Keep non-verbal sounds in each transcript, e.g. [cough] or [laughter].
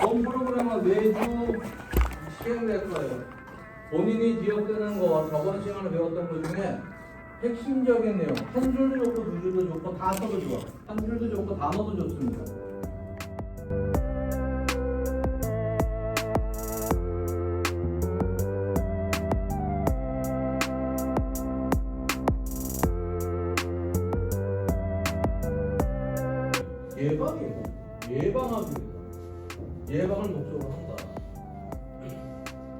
본 프로그램은 매주 시행될 거예요. 본인이 기억되는 거 저번 시간에 배웠던 것 중에 핵심적인 내용 한 줄도 좋고 두 줄도 좋고 다 써도 좋아. 한 줄도 좋고 단어도 좋습니다. 예방이에요. 예방하기 위해서. 예방을 목적으로 한다.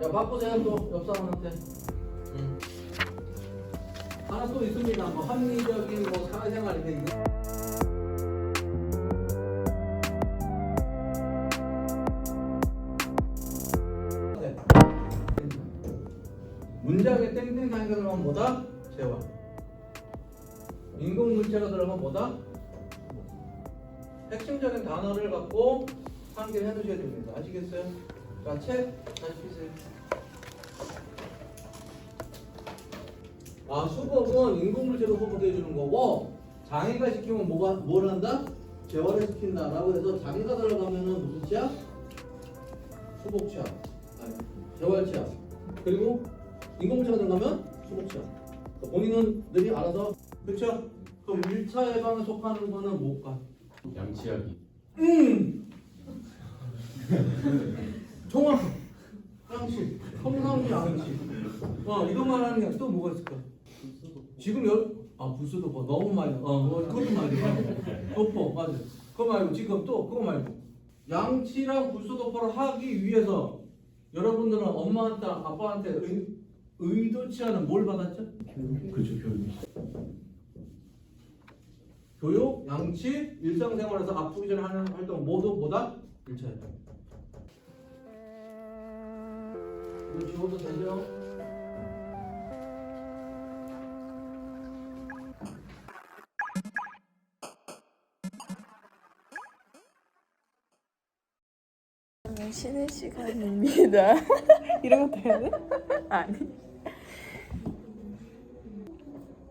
자, 바꾸세요 또 옆 사람한테. 응. 하나 또 있습니다. 뭐 합리적인 뭐 사회생활 이게 있는. 네. 문장에 땡땡 단계가 들어가면 뭐다? 재활. 인공 물체가 들어가면 뭐다? 핵심적인 단어를 갖고 상기를 해두셔야 됩니다. 아시겠어요? 자, 책 다시 피세요. 아, 수법은 인공물체로 수법해 주는 거고 장애가 시키면 뭐가 뭘 한다? 재활을 시킨다 라고 해서 장애가 들어가면은 무슨 치약? 수복 치약. 아니, 재활 치약. 그리고 인공물체가 들어가면 수복 치약. 본인은 늘이 알아서 그렇죠? 그럼 1차 예방에 속하는 거는 뭘까? 양치하기 음. 정확. 양식. 성상이 양식. 어 이거 말하는 게 또 뭐가 있을까? 지금 열 아 불소도 뭐 너무 많이. 어 뭐, 그것도 말이야. 도포 맞아. 그거 말고 지금 또 그거 말고 양치랑 불소도포를 하기 위해서 여러분들은 엄마한테 아빠한테 의, 의도치 않은 뭘 받았죠? 그렇죠 교육 교육, 양치, 일상생활에서 아프기 전에 하는 활동 모두? 1차 예방. 이거 지워도 되죠? 쉬는 시간입니다. [laughs] 이런 것도 해야 돼? 아니.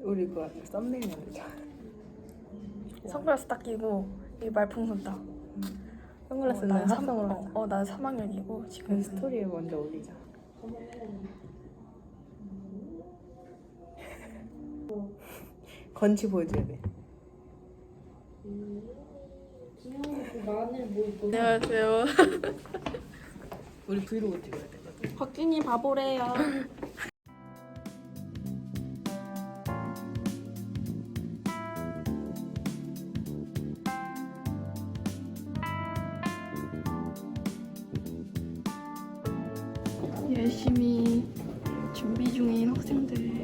우리 그거 하자. 썸네일 만들자. 선글라스 딱 끼고 이 말풍선 딱. 선글라스 어, 는난 삼- 합성으로 어, 하자. 어, 난 3학년이고 지금 그 스토리에 먼저 올리자. 건치 보여줘야 돼. 안녕하세요. 우리 브이로그 찍어야 돼. 박준이 바보래요. 열심히 준비 중인 학생들.